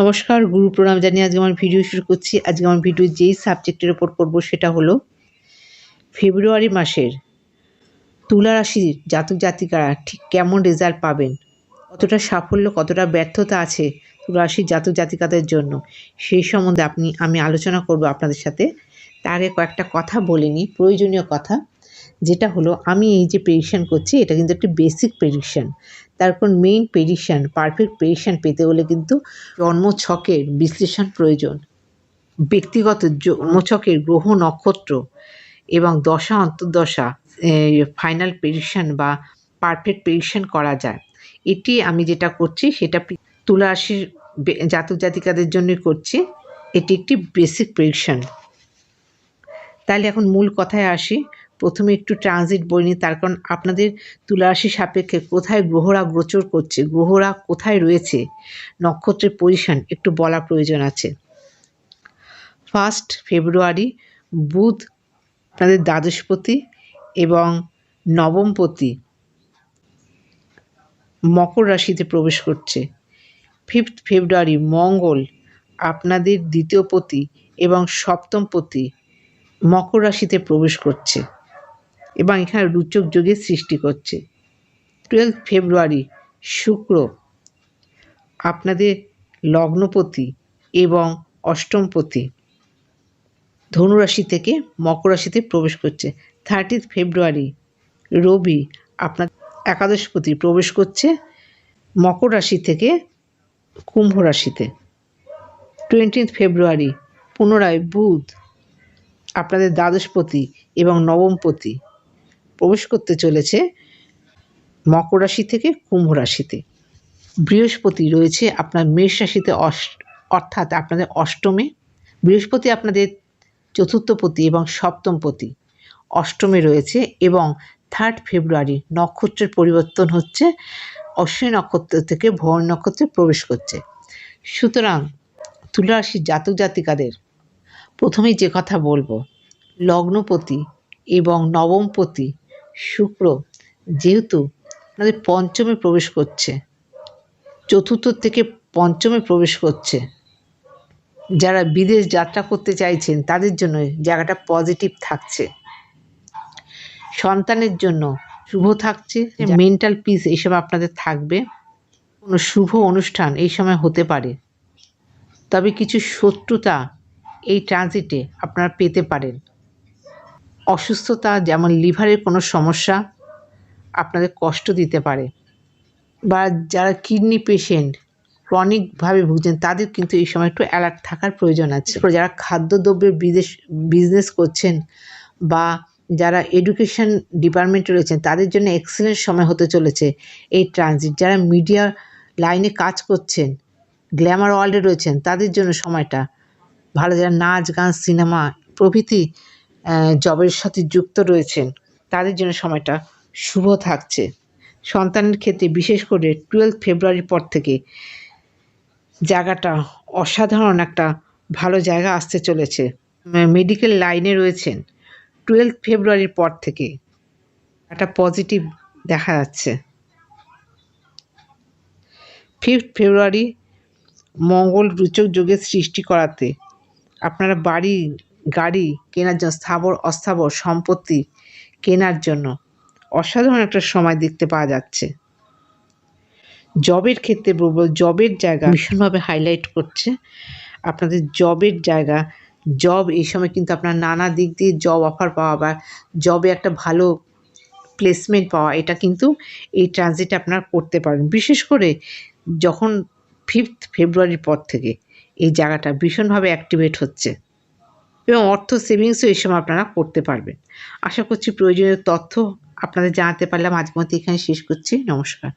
নমস্কার, গুরু প্রণাম জানিয়ে আজকে আমার ভিডিও শুরু করছি। আজকে আমার ভিডিও যেই সাবজেক্টের ওপর করব সেটা হলো ফেব্রুয়ারি মাসের তুলা রাশির জাতক জাতিকারা ঠিক কেমন রেজাল্ট পাবেন? কতটা সাফল্য, কতটা ব্যর্থতা আছে তুলা রাশির জাতক জাতিকাদের জন্য? সেই সম্বন্ধে আপনি, আমি আলোচনা করব আপনাদের সাথে। তার কয়েকটা কথা বলিনি প্রয়োজনীয় কথা। যেটা হলো, আমি এই যে প্রেডিকশান করছি, এটা কিন্তু একটি বেসিক প্রেডিকশান তারপর মেইন প্রেডিকশান পারফেক্ট প্রেডিকশান পেতে হলে কিন্তু জন্মছকের বিশ্লেষণ প্রয়োজন। ব্যক্তিগত জন্মছকের গ্রহ নক্ষত্র এবং দশা অন্তর্দশা ফাইনাল প্রেডিকশান বা পারফেক্ট প্রেডিকশান করা যায়। এটি আমি যেটা করছি, সেটা তুলা জাতক জাতিকাদের জন্যই করছি। এটি একটি বেসিক প্রেডিকশান তাহলে এখন মূল কথায় আসি। প্রথমে একটু ট্রানজিট বই নিই, তার কারণ আপনাদের তুলারাশি সাপেক্ষে কোথায় গ্রহরা গোচর করছে, গ্রহরা কোথায় রয়েছে, নক্ষত্রের পজিশন একটু বলা প্রয়োজন আছে। ফার্স্ট ফেব্রুয়ারি বুধ আপনাদের দ্বাদশপতি এবং নবমপতি মকর রাশিতে প্রবেশ করছে। ফিফথ ফেব্রুয়ারি মঙ্গল আপনাদের দ্বিতীয় পতি এবং সপ্তম পতি মকর রাশিতে প্রবেশ করছে। এবং এখানে রুচক যোগের সৃষ্টি করছে। টুয়েলভ ফেব্রুয়ারি শুক্র, আপনাদের লগ্নপতি এবং অষ্টমপতি। ধনুরাশি থেকে মকর রাশিতে প্রবেশ করছে। থার্টিথ ফেব্রুয়ারি রবি আপনার একাদশপতি প্রবেশ করছে মকর রাশি থেকে কুম্ভ রাশিতে। টোয়েন্টিথ ফেব্রুয়ারি পুনরায় বুধ আপনাদের দ্বাদশপতি এবং নবমপতি। প্রবেশ করতে চলেছে মকর রাশি থেকে কুম্ভ রাশিতে। বৃহস্পতি রয়েছে আপনার মেষ রাশিতে অর্থাৎ আপনাদের অষ্টমে। বৃহস্পতি আপনাদের চতুর্থপতি এবং সপ্তমপতি। অষ্টমে রয়েছে এবং থার্ড ফেব্রুয়ারি নক্ষত্রের পরিবর্তন হচ্ছে। অশ্বিনী নক্ষত্র থেকে ভর নক্ষত্রে প্রবেশ করছে। সুতরাং তুলা রাশির জাতক জাতিকাদের প্রথমেই যে কথা বলব, লগ্নপতি এবং নবমপতি শুক্র যেহেতু আপনাদের পঞ্চমে প্রবেশ করছে চতুর্থ থেকে পঞ্চমে প্রবেশ করছে যারা বিদেশ যাত্রা করতে চাইছেন তাদের জন্য জায়গাটা পজিটিভ থাকছে। সন্তানের জন্য শুভ থাকছে মেন্টাল পিস এইসব আপনাদের থাকবে। কোনো শুভ অনুষ্ঠান এই সময় হতে পারে। তবে কিছু শত্রুতা এই ট্রানজিটে আপনারা পেতে পারেন। অসুস্থতা, যেমন লিভারের কোনো সমস্যা, আপনাদের কষ্ট দিতে পারে। বা যারা কিডনি পেশেন্ট, ক্রনিকভাবে ভুগছেন, তাদের কিন্তু এই সময় একটু অ্যালার্ট থাকার প্রয়োজন আছে। যারা খাদ্যদ্রব্যের বিদেশ, বিজনেস করছেন বা যারা এডুকেশন ডিপার্টমেন্টে রয়েছেন, তাদের জন্য এক্সেলেন্ট সময় হতে চলেছে এই ট্রানজিট। যারা মিডিয়া লাইনে কাজ করছেন, গ্ল্যামার ওয়ার্ল্ডে রয়েছেন, তাদের জন্য সময়টা ভালো। যারা নাচ, গান, সিনেমা প্রভৃতি জবের সাথে যুক্ত রয়েছেন, তাদের জন্য সময়টা শুভ থাকছে। সন্তানের ক্ষেত্রে বিশেষ করে টুয়েলভ ফেব্রুয়ারির পর থেকে জায়গাটা অসাধারণ একটা ভালো জায়গা আসতে চলেছে। মেডিকেল লাইনে রয়েছেন। টুয়েলভ ফেব্রুয়ারির পর থেকে একটা পজিটিভ দেখা যাচ্ছে। ফিফথ ফেব্রুয়ারি মঙ্গল রুচক যোগের সৃষ্টি করাতে আপনারা বাড়ি গাড়ি কেনার জন্য স্থাবর, অস্থাবর সম্পত্তি কেনার জন্য অসাধারণ একটা সময় দেখতে পাওয়া যাচ্ছে। জবের ক্ষেত্রে বলব, জবের জায়গা ভীষণভাবে হাইলাইট করছে। আপনাদের জবের জায়গা জব এই সময় কিন্তু আপনার নানা দিক দিয়ে জব অফার পাওয়া বা জবে একটা ভালো প্লেসমেন্ট পাওয়া, এটা কিন্তু এই ট্রানজিট আপনার করতে পারেন। বিশেষ করে যখন ফিফথ ফেব্রুয়ারির পর থেকে এই জায়গাটা ভীষণভাবে অ্যাক্টিভেট হচ্ছে। এবং অর্থ সেভিংসও এই সময় আপনারা করতে পারবেন। আশা করছি প্রয়োজনীয় তথ্য আপনাদের জানাতে পারলাম। আজ মতো এখানে শেষ করছি। নমস্কার।